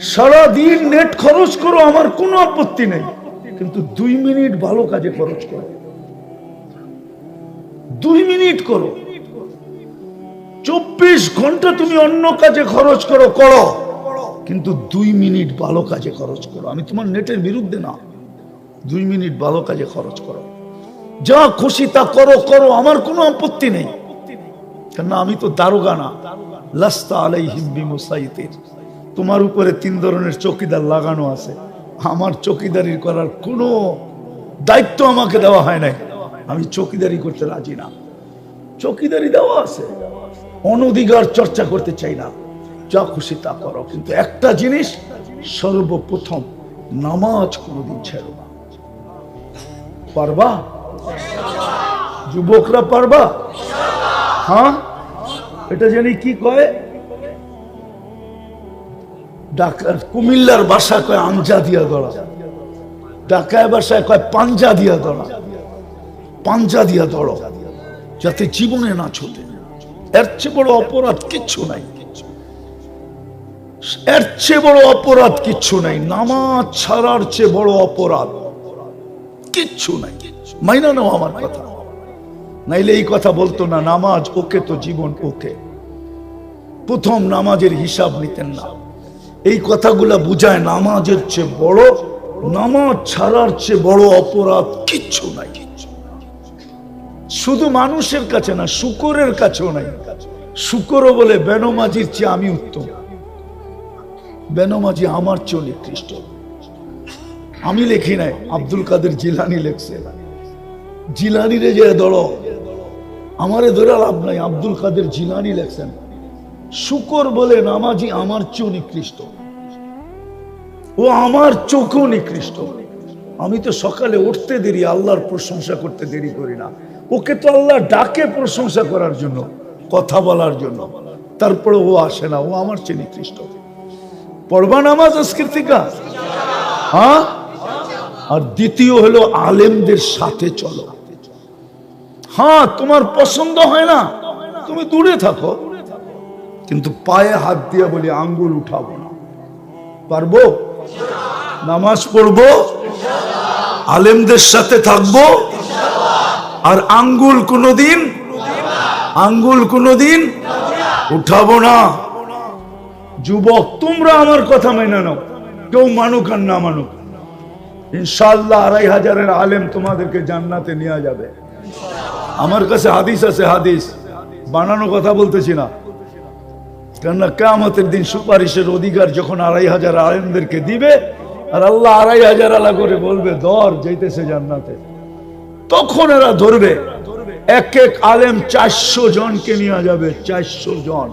সারাদিন নেট খরচ করো, আমার কোনো আপত্তি নেই। কিন্তু দুই মিনিট ভালো কাজে খরচ করো। দুই মিনিট করো। চব্বিশ ঘণ্টা তুমি অন্য কাজে খরচ করো করো। কিন্তু দুই মিনিট ভালো কাজে খরচ করো। আমি তোমার নেটের বিরুদ্ধে না। দুই মিনিট ভালো কাজে খরচ করো। যা খুশি তা করো করো। আমার কোনো আপত্তি নেই। কেননা আমি তো দারোগা না। লাস্তা আলাই হিব্বি মুসাইতের তোমার উপরে তিন ধরনের চকিদার লাগানো আছে। আমার চকিদারি করার কোনো দায়িত্ব আমাকে দেওয়া হয় নাই। আমি চকিদারি করতে রাজি না। চকিদারি দেওয়া আছে। অনধিকার চর্চা করতে চাই না। যা খুশি তা করো। কিন্তু একটা জিনিস সর্বপ্রথম, নামাজ কোনোদিন ছেড়ো না। পারবা? যুবকরা পারবা? হ্যাঁ? এটা জানি কি কয়? কুমিল্লার ভাষা কয় আঞ্জা দিয়া দড়া ঢাকায় বাসায় কয় পাঞ্জা দিয়া দড়া পাঞ্জা দিয়া দড়ো, যাতে জীবনে না ছোটে। এর চেয়ে বড় অপরাধ কিচ্ছু নাই। এর চেয়ে বড় অপরাধ কিচ্ছু নাই। নামাজ ছাড়ার চেয়ে বড় অপরাধ কিচ্ছু নাই। মাইনা নাও আমার কথা। নাইলে এই কথা বলতো না, নামাজ ওকে তো জীবন ওকে। প্রথম নামাজের হিসাব নিতেন না। এই কথাগুলা বুঝায় নামাজের চেয়ে বড়, নামাজ ছাড়ার চেয়ে বড় অপরাধ কিচ্ছু নাই। শুধু মানুষের কাছে না, শুকরের কাছেও নাই। শুকরও বলে, বেনমাজির চেয়ে আমি উত্তম। বেনমাজি আমার চেয়ে নিকৃষ্ট। আমি লেখি নাই, আব্দুল কাদের জিলানি লেখছে। জিলানিরে যে দড় আমারে ধরে লাভ নাই, আব্দুল কাদের জিলানি লেখছেন। শুকর বলে নামাজি আমার চেয়েও নিকৃষ্ট। ও আমার চোখও নিকৃষ্ট। আমি তো সকালে উঠতে দেরি, আল্লাহর প্রশংসা করতে দেরি করি না। ওকে তো আল্লাহ ডাকে প্রশংসা করার জন্য, কথা বলার জন্য। তারপরে ও আসে না, ও আমার চেয়ে নিকৃষ্ট। পড়বা নামাজ সংস্কৃতিকা হ্যাঁ? আর দ্বিতীয় হলো আলেমদের সাথে চলো। হ্যাঁ তোমার পছন্দ হয় না? তুমি দূরে থাকো। কিন্তু পায়ে হাত দিয়ে বলি, আঙ্গুল উঠাবো না। পারব? নামাজ পড়ব? আলেমদের সাথে থাকব? আর আঙ্গুল কোনোদিন আঙ্গুল কোনোদিন উঠাবো না। যুবক, তোমরা আমার কথা মেনে নাও। কেউ মানুক আর না মানুক। ইনশাল্লাহ আড়াই হাজারের আলেম তোমাদেরকে জান্নাতে নেওয়া যাবে। আমার কাছে হাদিস আছে, হাদিস। বানানো কথা বলতেছি না। কেননা কেমতের দিন সুপারিশের অধিকার যখন আড়াই হাজার আলেমদেরকে দিবে, আর আল্লাহ আড়াই হাজার আলা করে বলবে দর যেতেছে জান্নাতে। তখন এরা ধরবে, এক এক আলেম চারশো জনকে নিয়ে যাবে, চারশো জন।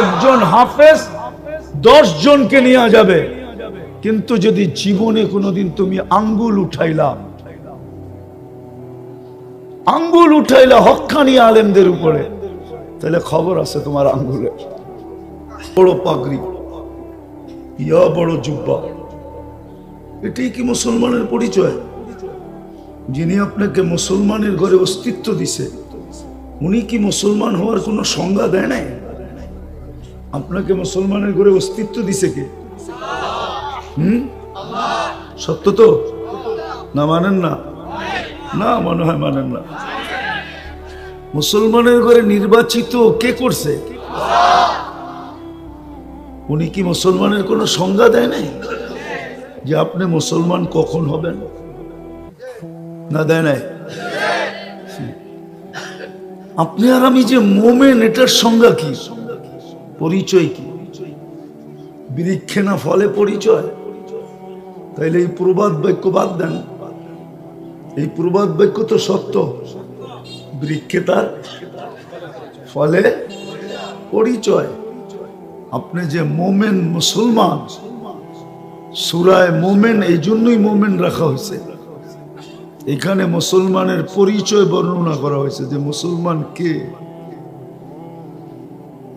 একজন হাফেজ, দশ জনকে নিয়ে যাবে। কিন্তু যদি জীবনে কোনোদিন তুমি আঙ্গুল উঠাইলা আঙ্গুল উঠাইলা হক্কানি আলেমদের উপরে, তাহলে খবর আছে তোমার আঙ্গুলে। বড় পাগড়ি, ইয়া বড় জুব্বা। এটাই কি মুসলমানের পরিচয়? যিনি আপনাকে মুসলমানের ঘরে অস্তিত্ব দিছে, উনি কি মুসলমান হওয়ার কোনো সংজ্ঞা দেয় নাই? আপনাকে মুসলমানের ঘরে অস্তিত্ব দিছে কে? হুম? সত্য তো? না মানেন না? না, মনে হয় মানেন না। মুসলমানের ঘরে নির্বাচিত কে করছে? উনি কি মুসলমানের কোনো সংজ্ঞা দেয় নাই? যে আপনি মুসলমান কখন হবেন? না দেয় নাই? আপনি আর আমি যে মোমেন, এটার সংজ্ঞা কি? পরিচয় কি? বৃক্ষে না ফলে পরিচয়? তাইলে এই প্রবাদ বাক্য বাদ দেন। এই প্রবাদ বাক্য তো সত্য। বৃক্ষে তার ফলে পরিচয়। আপনি যে মোমেন মুসলমান, সুরায় মোমেন, এই জন্যই মোমেন রাখা হয়েছে। এখানে মুসলমানের পরিচয় বর্ণনা করা হয়েছে যে মুসলমান কে।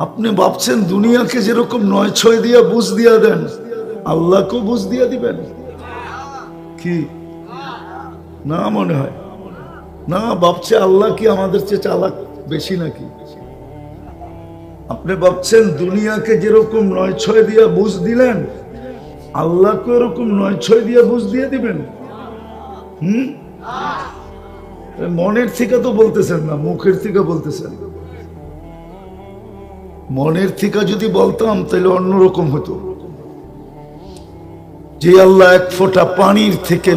আপনি ভাবছেন দুনিয়াকে যেরকম নয় ছয় দিয়া বুঝ দিয়া দেন, আল্লাহকেও বুঝ দিয়া দিবেন? কি? না মনে হয়। না, ভাবছে আল্লাহ কি আমাদের চেয়ে চালাক বেশি নাকি? আপনি ভাবছেন দুনিয়াকে যেরকম নয় ছয় দিয়া বুঝ দিলেন, আল্লাহকে এরকম নয় ছয় দিয়া বুঝ দিয়ে দিবেন? হুম? মনের থেকে তো বলতেছেন না, মুখের থেকে বলতেছেন। মনের থেকে যদি বলতাম, তাহলে অন্যরকম হতো। যে আল্লাহ এক ফোঁটা পানির থেকে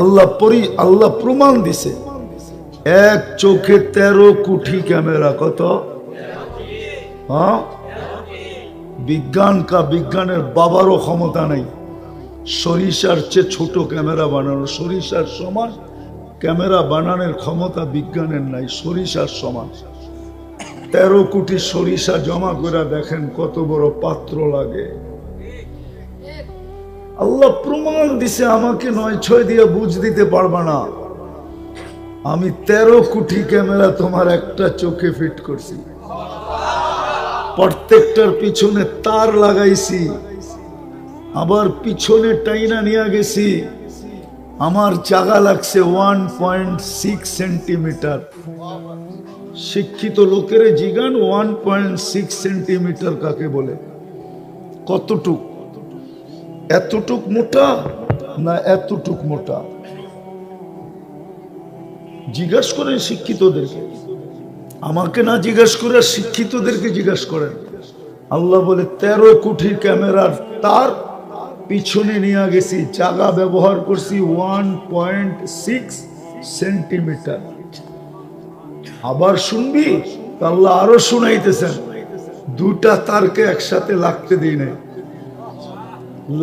আল্লাহ পরি, আল্লাহ প্রমাণ দিছে। এক চোখে তেরো কোটি ক্যামেরা, কত? হ্যাঁ? বিজ্ঞান কা বিজ্ঞানের বাবারও ক্ষমতা নেই। সরিষার চেয়ে ছোট ক্যামেরা বানানো। সরিষার সমান ক্যামেরা বানানোর ক্ষমতা বিজ্ঞানের নাই, সরিষার সমান। তেরো কোটি সরিষা জমা করে দেখেন কত বড় পাত্র লাগে। আল্লাহ প্রমাণ দিছে, আমাকে নয় ছয় দিয়ে বুঝ দিতে পারবা না। আমি তেরো কোটি ক্যামেরা তোমার একটা চোখে ফিট করছি। প্রত্যেকটার পিছনে তার লাগাইছি। আবার পিছনে টাইনা নিয়ে গেছি। আমার জায়গা লাগছে ওয়ান পয়েন্ট সিক্স সেন্টিমিটার। শিক্ষিত লোকের জিগান ওয়ান পয়েন্ট সিক্স সেন্টিমিটার কাকে বলে? কতটুক? এতটুক মোটা না এতটুক মোটা? জিজ্ঞাসা করেন শিক্ষিতদেরকে। আমাকে না জিজ্ঞেস করে শিক্ষিতদেরকে জিজ্ঞেস করেন। আল্লাহ বলে, তেরো কোটি ক্যামেরার তার পিছনে নিয়ে গেছি, জায়গা ব্যবহার করছি ওয়ান পয়েন্ট সিক্স সেন্টিমিটার আবার শুনবি? আল্লাহ আরও শুনাইতেছেন। দুটা তারকে একসাথে লাগতে দিই নাই।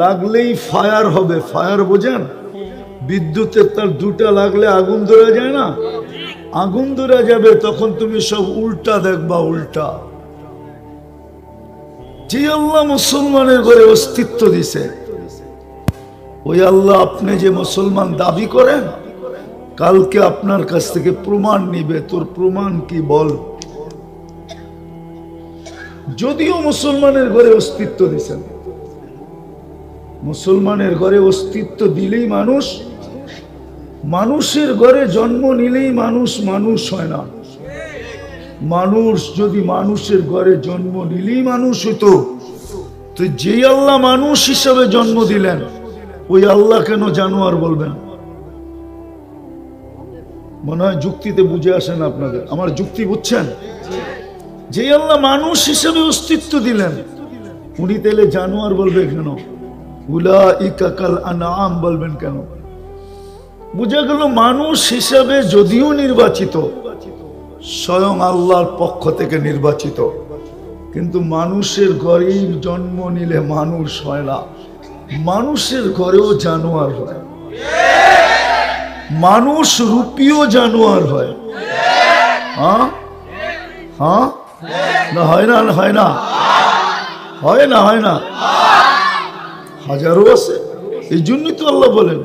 লাগলেই ফায়ার হবে। ফায়ার বোঝেন? বিদ্যুতের তার দুটা লাগলে আগুন ধরে যায় না? আগুন ধরে যাবে, তখন তুমি সব উল্টা দেখবা, উল্টা। যে আল্লাহ মুসলমানের ঘরে অস্তিত্ব দিছে, ওই আল্লাহ আপনি যে মুসলমান দাবি করেন, কালকে আপনার কাছ থেকে প্রমাণ নিবে, তোর প্রমাণ কি বল? যদিও মুসলমানের ঘরে অস্তিত্ব দিছেন মুসলমানের ঘরে অস্তিত্ব দিলেই মানুষ মানুষের ঘরে জন্ম নিলেই মানুষ মানুষ হয় না। মানুষ যদি মানুষের ঘরে জন্ম নিলেই মানুষ হতো তো যে আল্লাহ মানুষ হিসাবে জন্ম দিলেন, ওই আল্লাহ কেন জানোয়ার বলবেন? মনে হয় যুক্তিতে বুঝে আসেন আপনাদের। আমার যুক্তি বুঝছেন? যে আল্লাহ মানুষ হিসেবে অস্তিত্ব দিলেন, উনি তেলে জানোয়ার বলবে কেন? উলা ইকাকাল আনাম বলবেন কেন? বুঝা গেল মানুষ হিসাবে যদিও নির্বাচিত, স্বয়ং আল্লাহর পক্ষ থেকে নির্বাচিত। কিন্তু মানুষের গরিব জন্ম নিলে মানুষ হয় না। মানুষের ঘরেও জানোয়ার হয়। মানুষ রূপীয় জানোয়ার হয়। হ্যাঁ? হ্যাঁ? না, হয় না হয় না। হয় না হয় না। হাজারো আছে। এই জন্যই তো আল্লাহ বলেন।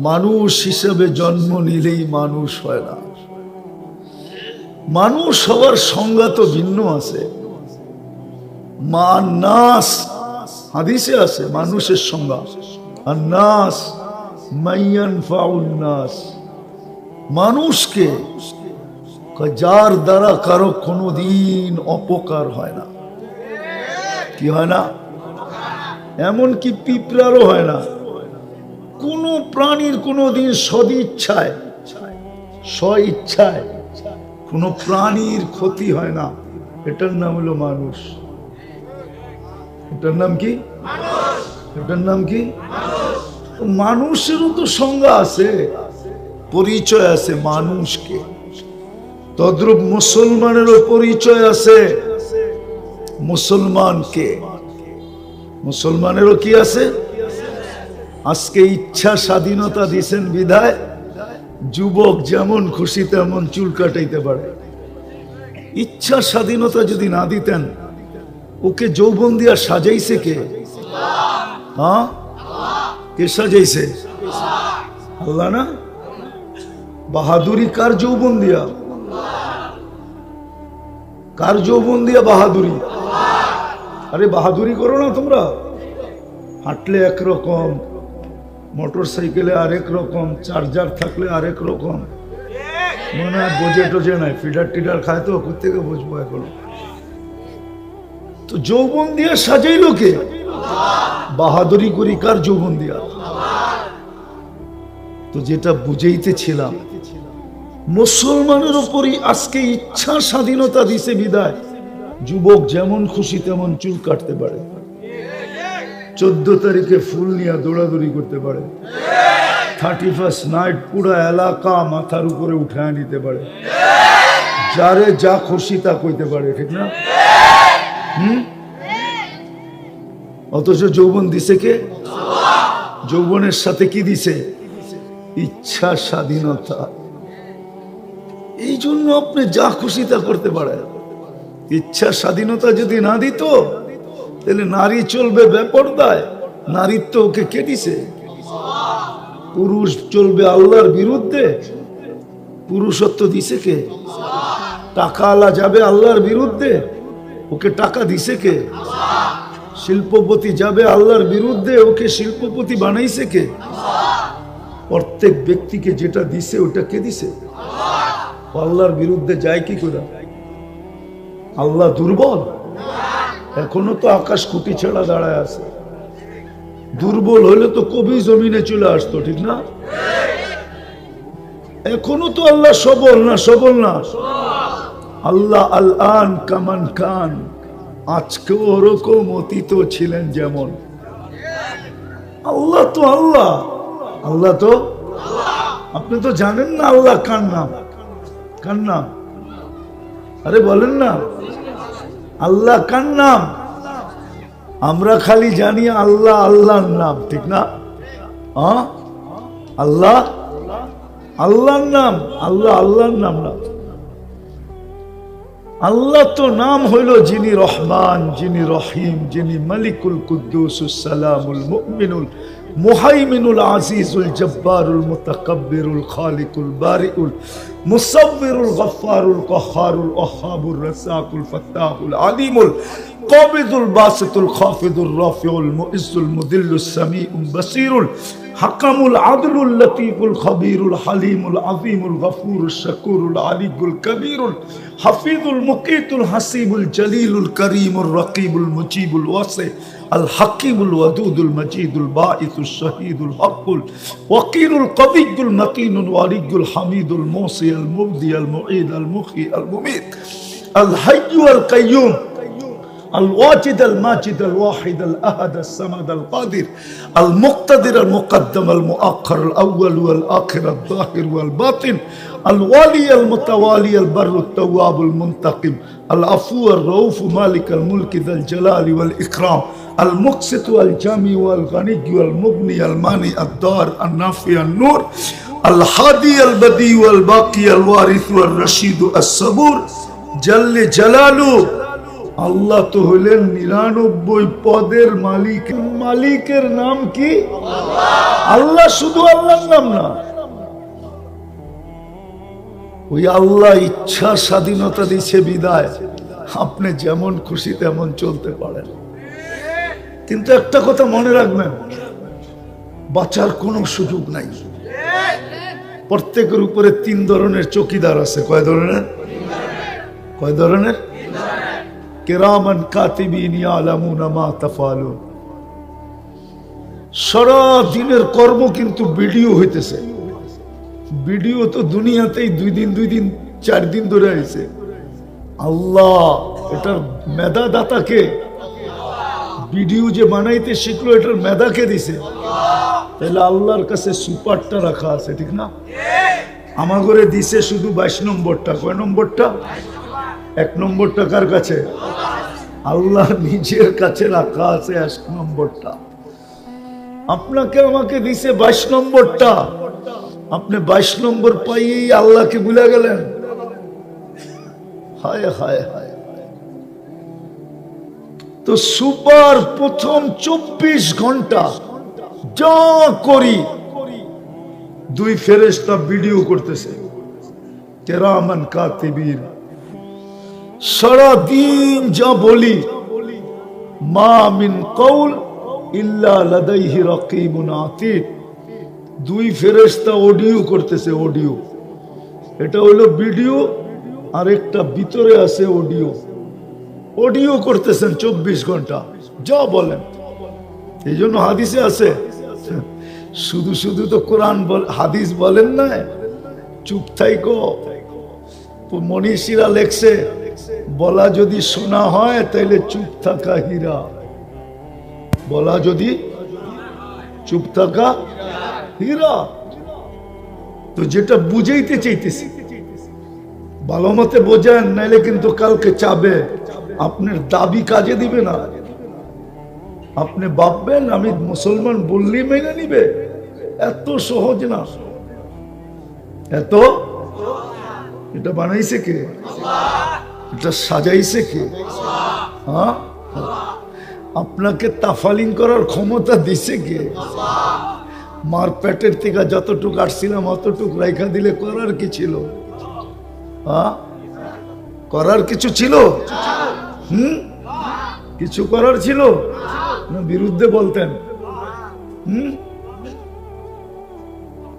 মানুষ হিসেবে জন্ম নিলেই মানুষ হয় না। মানুষ হওয়ার সংজ্ঞা তো ভিন্ন আছে। মা নাস, হাদিসে আছে মানুষের সংজ্ঞা। আর নাস, মাইয়ান ফাউল নাস। মানুষকে যার দ্বারা কারও কোনোদিন অপকার হয় না। কি হয় না? এমনকি পিঁপড়ারও হয় না। প্রাণীর কোনো দিন সদিচ্ছায় ইচ্ছায় কোনো প্রাণীর ক্ষতি হয় না। এটার নাম হলো মানুষ। এটার নাম কি? এটার নাম কি? মানুষেরও তো সংজ্ঞা আছে, পরিচয় আছে মানুষকে। তদ্রূপ মুসলমানেরও পরিচয় আছে, মুসলমানকে। মুসলমানেরও কি আছে? আজকে ইচ্ছা স্বাধীনতা দিছেন বিধায়, যুবক যেমন খুশি তেমন চুল কাটাইতে পারে। ইচ্ছা স্বাধীনতা যদি না দিতেন, ওকে যৌবন দিয়া সাজাইছে কে? হ্যাঁ? কে সাজাইছে? আল্লাহ না? বাহাদুরি কার যৌবন দিয়া? কার যৌবন দিয়া বাহাদুরি? আরে বাহাদুরি করো না তোমরা। হাঁটলে একরকম মোটর সাইকেলে আরেক রকম, চার্জার থাকলে আরেক রকম। মনে হয় বোঝে টোঝে নাই, ফিডার টিডার খায় তো থেকে বুঝব এখন? তো যৌবন দিয়া সাজাইলো কে? বাহাদুরি করি কার যৌবন দিয়া? তো যেটা বুঝাইতেছিলাম, মুসলমানের উপরই আজকে ইচ্ছা স্বাধীনতা দিছে বিদায়। যুবক যেমন খুশি তেমন চুল কাটতে পারে। চোদ্দ তারিখে ফুল নিয়ে দৌড়াদৌড়ি করতে পারে। থার্টি ফার্স্ট নাইট পুরো এলাকা মাথার উপরে উঠায় নিতে পারে। যারে যা খুশি তা কইতে পারে, ঠিক না? হুম? অথচ যৌবন দিছে কে? যৌবনের সাথে কি দিছে? ইচ্ছা স্বাধীনতা। এই জন্য আপনি যা খুশি তা করতে পারেন। ইচ্ছা স্বাধীনতা যদি না দিত তাহলে নারী চলবে বেপরদায়। নারীত্ব ওকে কে দিছে? পুরুষ চলবে আল্লাহর বিরুদ্ধে। পুরুষত্ব দিছে কে? টাকা আলা যাবে আল্লাহর বিরুদ্ধে। ওকে টাকা দিছে কে? শিল্পপতি যাবে আল্লাহর বিরুদ্ধে। ওকে শিল্পপতি বানাইছে কে? প্রত্যেক ব্যক্তিকে যেটা দিছে, ওটা কে দিছে? আল্লাহর বিরুদ্ধে যায় কি করে? আল্লাহ দুর্বল। এখনও তো আকাশ কুটি ছেড়া দাঁড়ায় আছে। দুর্বল হলে তো কবি জমিনে চলে আসতো, ঠিক না? এখনও তো আল্লাহ সবল না সবল না? আল্লাহ আল আন কামান খান আজকে ওরকম অতীত ছিলেন যেমন। আল্লাহ তো আল্লাহ। আল্লাহ তো? আপনি তো জানেন না আল্লাহ কার নাম? কার নাম? আরে বলেন না। আল্লাহ কার নাম? আমরা খালি জানি আল্লাহ আল্লাহর নাম, ঠিক না? আল্লাহ? আল্লাহর নাম, আল্লাহ আল্লাহর নাম না। আল্লাহ তো নাম হইল যিনি রহমান, যিনি রহিম, যিনি মালিকুল কুদ্দুস সালামুল মুমিনুল। مهيمن العزيز الجبار المتكبر الخالق البارئ المصور الغفار القهار الوهاب الرزاق الفتاح العليم القابض الباسط الخافض الرافع المؤز المذل السميع البصير الحكم العدل اللطيف الخبير الحليم العظيم الغفور الشكور العلي الكبير الحفيظ المقيت الحسيب الجليل الكريم الرقيب المجيب الواسع الحكيم الودود المجيد الباعث الشهيد الحق الوقير القوي المتين الولي الحميد الموصي المبدي المعيد المخي المميت الحي القيوم الواجد الماجد الواحد الأحد الصمد القادر المقتدر المقدم المؤخر الأول والآخر الظاهر والباطن الوالي المتوالي البر التواب المنتقم العفو الرؤوف مالك الملك ذا الجلال والإكرام المقسط والجامع والغني والمغني المانع الدار النافع النور الهادي البديع والباقي الوارث والرشيد الصبور جل جلاله আল্লাহ তো হলেন নিরানব্বই পদের মালিক মালিকের নাম কি আল্লাহ শুধু আল্লাহর নাম না ওই আল্লাহ ইচ্ছা স্বাধীনতা দিছে বিদায় আপনি যেমন খুশি তেমন চলতে পারেন কিন্তু একটা কথা মনে রাখবেন, বাঁচার কোনো সুযোগ নাই। প্রত্যেকের উপরে তিন ধরনের চকিদার আছে। কয় ধরনের? কয় ধরনের? সারা দিনের কর্ম কিন্তু হইতেছে। তো দুনিয়াতেই দুই দিন দুই দিন, চার দিন ধরে আল্লাহ, এটার মেধা দাতাকে ভিডিও যে বানাইতে শিখলো, এটার মেধাকে দিছে? তাহলে আল্লাহর কাছে সুপারটা রাখা আছে, ঠিক না? আমার ঘরে দিছে শুধু বাইশ নম্বরটা। কয় নম্বরটা? এক নম্বর টাকার কাছে? আল্লাহ নিজের কাছে রাখা আছে এক নম্বরটা। আপনাকে আমাকে দিছে বাইশ নম্বরটা। আপনি বাইশ নম্বর পাইয়েই আল্লাহকে ভুলে গেলেন। হায় হায় হায়। তো সুপার প্রথম চব্বিশ ঘণ্টা যা করি, দুই ফেরেস্তা ভিডিও করতেছে। কেরামান কাতিবির। সারা দিন যা বলি, মা মিন কৌল ইল্লা লাদাইহি রাকিবুন আতীদ দুই ফেরেশতা অডিও করতেছে অডিও। এটা হলো ভিডিও আর একটা ভিতরে আছে অডিও। অডিও করতেছেন চব্বিশ ঘণ্টা। যা বলেন। এই জন্য হাদিসে আছে, শুধু শুধু তো কোরআন হাদিস বলেন না, চুপ থাইকো। মনীষীরা লেখছে, বলা যদি শোনা হয় তাইলে চুপ থাকা হীরা। বলা যদি চুপ থাকা হীরা। তো যেটা বুঝাইতে চাইতেছি, ভালো মতে বোঝেন, নাইলে কিন্তু কালকে চাবে। আপনার দাবি কাজে দিবে না। আপনি ভাববেন, আমি মুসলমান বললি মেনে নিবে। এত সহজ না। এত? এটা বানাইছে কে? এটা সাজাইছে কে? হ্যাঁ? আপনাকে তাফালিং করার ক্ষমতা দিছে কে? মার পেটের থেকে যতটুক আসছিলাম, অতটুক রেখা দিলে করার কি ছিল? হ্যাঁ? করার কিছু ছিল? হুম? কিছু করার ছিল? না, বিরুদ্ধে বলতেন। হুম?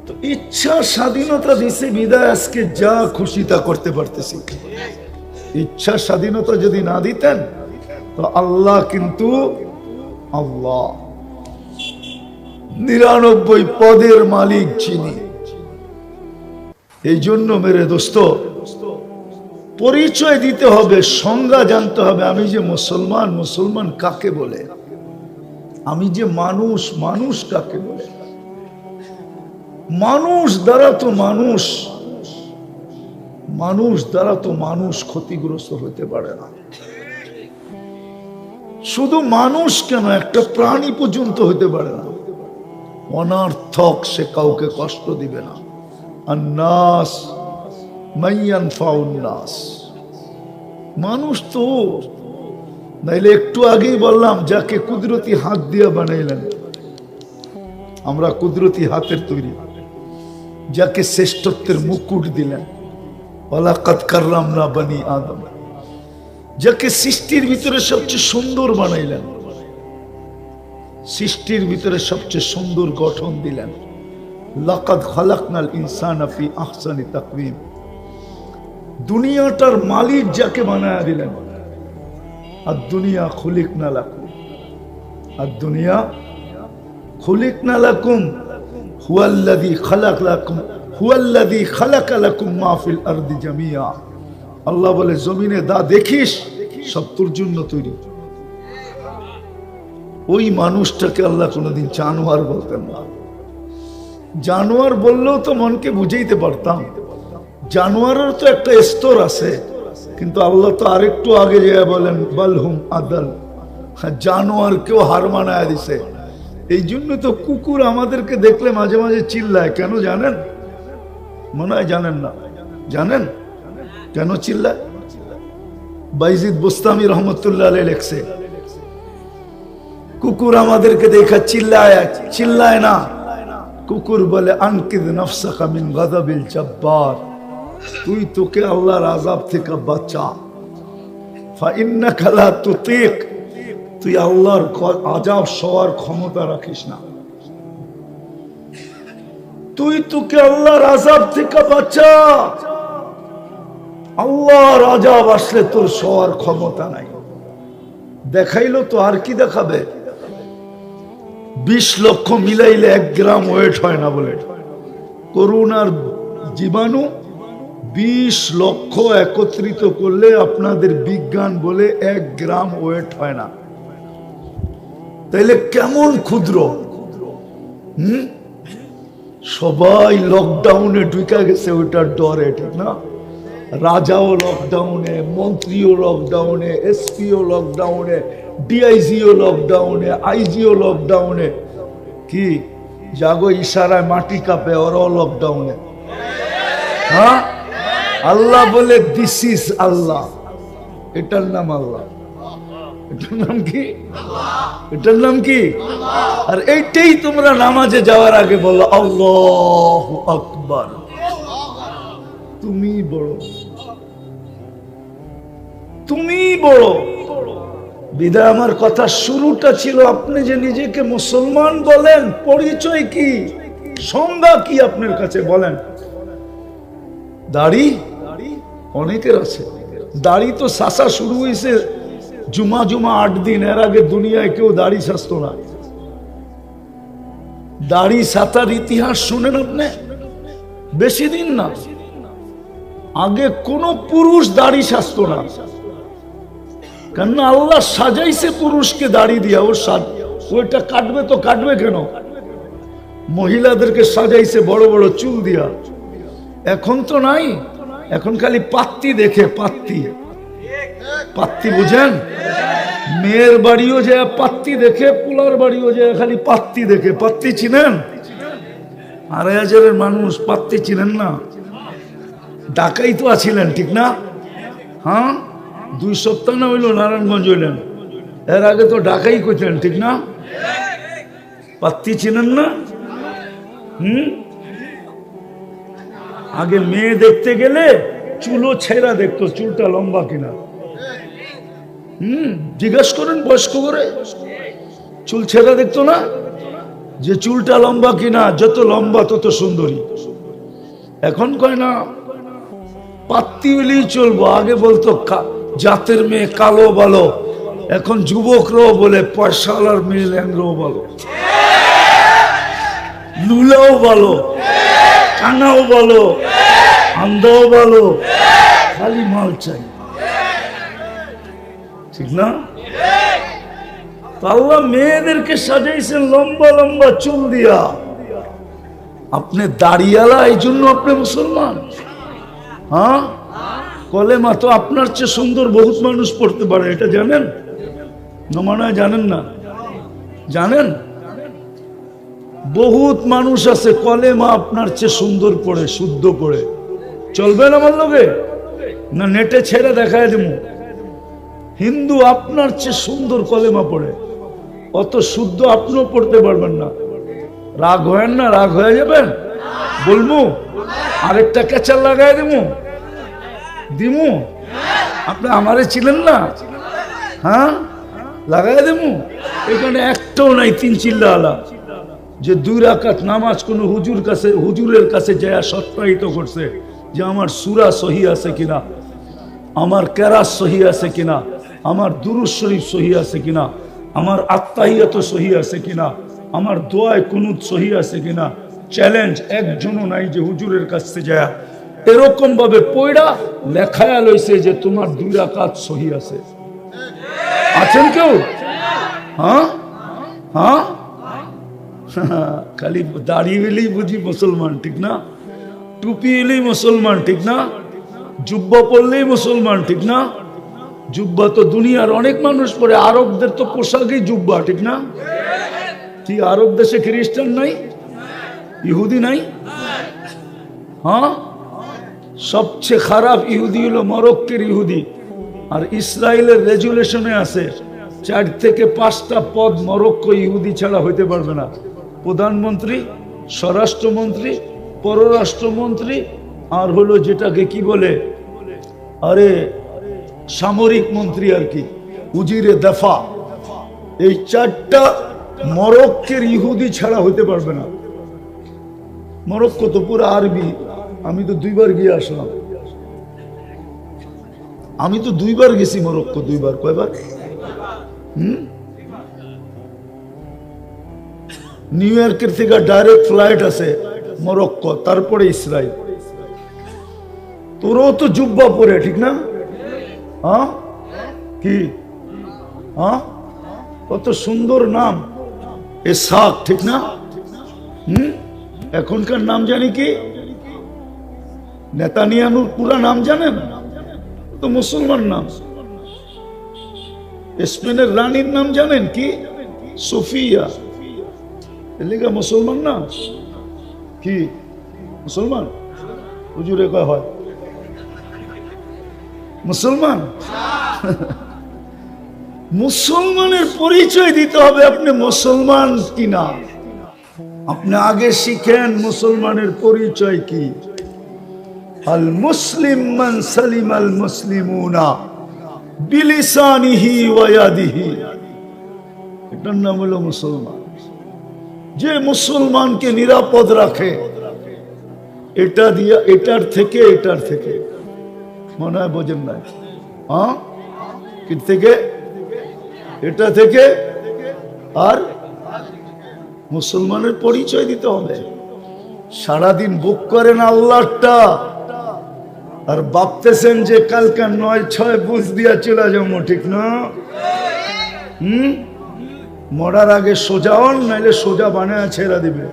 তো ইচ্ছা স্বাধীনতা দিছে বিদায়, আজকে যা খুশি তা করতে পারতেছি। ইচ্ছা স্বাধীনতা যদি না দিতেন, তো আল্লাহ কিন্তু আল্লাহ। নিরানব্বই পদের মালিক যিনি। এই জন্য মেরে দোস্ত পরিচয় দিতে হবে, সংজ্ঞা জানতে হবে। আমি যে মুসলমান মুসলমান কাকে বলে? আমি যে মানুষ মানুষ কাকে বলে? মানুষ দ্বারা তো মানুষ মানুষ দ্বারা তো মানুষ ক্ষতিগ্রস্ত হতে পারে না। শুধু মানুষ কেন? একটা প্রাণী পর্যন্ত হতে পারে না। অনার্থক সে কাউকে কষ্ট দিবে না। আর মাইয়ান ফাউন্নাস মানুষ তো, নাইলে একটু আগেই বললাম, যাকে কুদরতি হাত দিয়া বানাইলেন। আমরা কুদরতি হাতের তৈরি। যাকে শ্রেষ্ঠত্বের মুকুট দিলেন। ওলাকাত কারলাম না বানি আদম। যাকে সৃষ্টির ভিতরে সবচেয়ে সুন্দর বানাইলেন। সৃষ্টির ভিতরে সবচেয়ে সুন্দর গঠন দিলেন। লাকাদ খালাকনাল ইনসান ফি আহসানি তাকওয়িম দুনিয়াটার মালিক যাকে বানায়া দিলেন। আর দুনিয়া খুলিক না লাকুম। আর দুনিয়া খুলিক না লাকুম। হুয়াল্লাযী খালাক লাকুম। হুয়াল্লাযী খালাকা লাকুম মা ফিল আরদি জামিয়া। আল্লাহ বলে, জমিনে দা দেখিস, সব তোর জন্য তৈরি। ওই মানুষটাকে আল্লাহ কোনোদিন জানোয়ার বলতেন না। জানোয়ার বললেও তো মনকে বুঝাইতে পারতাম। জানোয়ারের তো একটা স্তর আছে, কিন্তু আল্লাহ তো আরেকটু আগে যায় বলেন বালহুম আদাল। জানোয়ারকেও হার মানায় দিছে। এই জন্য তো কুকুর আমাদেরকে দেখলে মাঝে মাঝে চিল্লায়। কেন জানেন? মনে হয় জানেন না। জানেন? কেন চিল্লায়? বাইজিদ বুস্তামি রহমতুল্লাহ লেখছে, কুকুর আমাদেরকে দেখা চিল্লায় চিল্লায় না। কুকুর বলে, আনকিদ নফসাকা মিন গাদাবিল জব্বার। তুই তোকে আল্লাহর আজাব থেকে বাঁচা। তুই আল্লাহর আজাব সওয়ার ক্ষমতা রাখিস না। তুই তোকে আল্লাহর আজাব থেকে বাঁচা। আল্লাহর আজাব আসলে তোর সবার ক্ষমতা নাই। দেখাইলো তো আর কি দেখাবে? বিশ লক্ষ মিলাইলে এক গ্রাম ওয়েট হয় না বলে। করুণার জীবাণু বিশ লক্ষ একত্রিত করলে আপনাদের বিজ্ঞান বলে এক গ্রাম ওয়েট হয় না। তাইলে কেমন ক্ষুদ্র? সবাই লকডাউনে ঢুকা গেছে, ওইটার ডরে, ঠিক না? রাজাও লকডাউনে মন্ত্রীও লকডাউনে এসপিও লকডাউনে ডিআইজিও লকডাউনে আইজিও লকডাউনে কি? জাগো ইশারায় মাটি কাঁপে, ওরাও লকডাউনে হ্যাঁ? আল্লাহ বলে দিস ইজ আল্লাহ এটার নাম আল্লাহ। এটার নাম কি? এটার নাম কি? আর এইটাই তোমরা নামাজে যাওয়ার আগে বলো, আল্লাহ আকবার। তুমি বড়। তুমি বড়। বিদায়, আমার কথা শুরুটা ছিল, আপনি যে নিজেকে মুসলমান বলেন, পরিচয় কি? সংজ্ঞা কি আপনার কাছে বলেন? দাড়ি? অনেকের আছে। দাড়ি তো শাসা শুরু হয়েছে জুমা জুমা আট দিন, এর আগে দুনিয়ায় কেউ দাড়ি সাজতো না। দাড়ি সাতার ইতিহাস শুনেন আপনি? বেশি দিন না। আগে কোন পুরুষ দাড়ি সাজতো না। কেননা আল্লাহ সাজাইছে পুরুষকে দাড়ি দিয়া ওর সাজ ওইটা কাটবে তো কাটবে কেন? মহিলাদেরকে সাজাইছে বড় বড় চুল দিয়া। এখন তো নাই। এখন খালি পাত্তি দেখে, পাত্তি। পাত্তি বুঝেন? মেয়ের বাড়িও যে পাত্তি দেখে, পোলার বাড়িও যে খালি পাত্তি দেখে। পাত্তি চিনেন? আড়াই হাজারের মানুষ পাত্তি চিনেন না। ডাকাই তো আছিলেন, ঠিক না? হ্যাঁ? দুই সপ্তাহ না হইল নারায়ণগঞ্জ হইলেন। এর আগে তো ডাকাই করতেন ঠিক না? পাত্তি চিনেন না? হুম? আগে মেয়ে দেখতে গেলে চুলো ছেঁড়া দেখতো, চুলটা লম্বা কিনা। হুম, জিজ্ঞেস করেন বয়স্ক করে, চুল ছেঁড়া দেখতো না? যে চুলটা লম্বা কিনা, যত লম্বা তত সুন্দরী। এখন কয় না, পাত্তি হলেই চলবো, আগে বলতো জাতের মেয়ে কালো বলো এখন যুবকরাও বলে পয়সাওয়ালার মেয়ে ল্যাংরাও বলো লুলাও বলো কানাও বলো আন্দাও বলো, খালি মাল চাই। ঠিক না? আল্লাহ মেয়েদেরকে সাজাইছেন লম্বা লম্বা চুল দিয়া। আপনি দাঁড়িয়ালা এই জন্য আপনি মুসলমান? হ্যাঁ? কলেমা তো আপনার চেয়ে সুন্দর, বহুত মানুষ পড়তে পারে, এটা জানেন? না হয় জানেন না? জানেন? বহুত মানুষ আছে, কলেমা আপনার চেয়ে সুন্দর পড়ে, শুদ্ধ পড়ে। চলবেন আমার লোকে না নেটে ছেড়ে দেখায় দেবো। হিন্দু আপনার চেয়ে সুন্দর কলেমা পড়ে। অত শুদ্ধ আপনিও পড়তে পারবেন না। রাগ হয়েন না, রাগ হয়ে যাবেন? বলব আরেকটা ক্যাচার লাগাই দেবো। দিমু? আপনি আমারে ছিলেন না? হ্যাঁ? লাগাই দেবো? এখানে একটাও নাই, তিন চিল্লা আলা। যে দুই রাকাত নামাজ কোনো হুজুর কাছে, হুজুরের কাছে যায় সত্যায়িত করছে যে আমার সুরা সহি আছে কিনা, আমার কেরাস সহি আছে কিনা, আমার দুরুজ শরীফ সহি আছে কিনা, আমার আত্মাহিয়াত সহি আছে কিনা, আমার দোয়ায় কুনুত সহি আছে কিনা চ্যালেঞ্জ একজনও নাই যে হুজুরের কাছে যায়। এরকম ভাবে পয়ড়া লেখায়া লইছে যে তোমার দুই রাকাত সহি আছে। আছেন কেউ? হ্যাঁ? হ্যাঁ? খালি দাড়ি এলেই বুঝি মুসলমান, ঠিক না? টুপি এলেই মুসলমান, ঠিক না? জুব্বা পরলেই মুসলমান, ঠিক না? জুব্বা তো দুনিয়ার অনেক মানুষ পরে, আরবদের তো পোশাকই জুব্বা, ঠিক না? কি আরব দেশে খ্রিস্টান নাই? ইহুদি নাই? হ্যাঁ? সবচেয়ে খারাপ ইহুদি হলো মরক্কের ইহুদি, আর ইসরায়েলের রেজুলেশনে আছে, চার থেকে পাঁচটা পদ মরক্কো ইহুদি ছাড়া হইতে পারবে না। প্রধানমন্ত্রী, স্বরাষ্ট্রমন্ত্রী, পররাষ্ট্রমন্ত্রী, আর হলো যেটাকে কি বলে? আরে, সামরিক মন্ত্রী আর কি, উজিরে দফা। এই চারটা মরক্কের ইহুদি ছাড়া হতে পারবে না। মরক্কো তো পুরো আরবি। আমি তো দুইবার গিয়ে আসলাম। আমি তো দুইবার গেছি মরক্কো দুইবার। কয়বার? হুম? নিউ ইয়র্কের থেকে ডাইরেক্ট ফ্লাইট আছে মরক্কো তারপরে ইসরায়েল তোরও তো জুব্বা পরে, ঠিক না? হ্যাঁ? কি? হ্যাঁ? কত সুন্দর নাম। এ শাক ঠিক না? হুম? এখনকার নাম জানি কি? নেতানিয়ানুর পুরা নাম জানেন? তো মুসলমান নাম। স্পেনের রানীর নাম জানেন কি? সোফিয়া। এলিগা মুসলমান না? কি? মুসলমান? হুজুরে কয়, হয়। মুসলমান? মুসলমানের পরিচয় দিতে হবে আপনি মুসলমান কিনা? আপনি আগে শিখেন মুসলমানের পরিচয় কি। আল মুসলিম মান সালিম আল মুসলিমুনা বিলিসানিহি ওয়াদিহি এটার নাম হলো মুসলমান। যে মুসলমানকে নিরাপদ রাখে, এটা দিয়া, এটার থেকে এটার থেকে। মনে হয় বোঝেন না হ্যাঁ? থেকে? এটা থেকে। আর মুসলমানের পরিচয় দিতে হবে। সারাদিন বুক করেন আল্লাহটা আর ভাবতেছেন যে কালকে নয় ছয় বুঝ দিয়া চলে যাব, ঠিক না? হুম? মরার আগে সোজা হন নাইলে সোজা বানায় ছেড়া দিবে।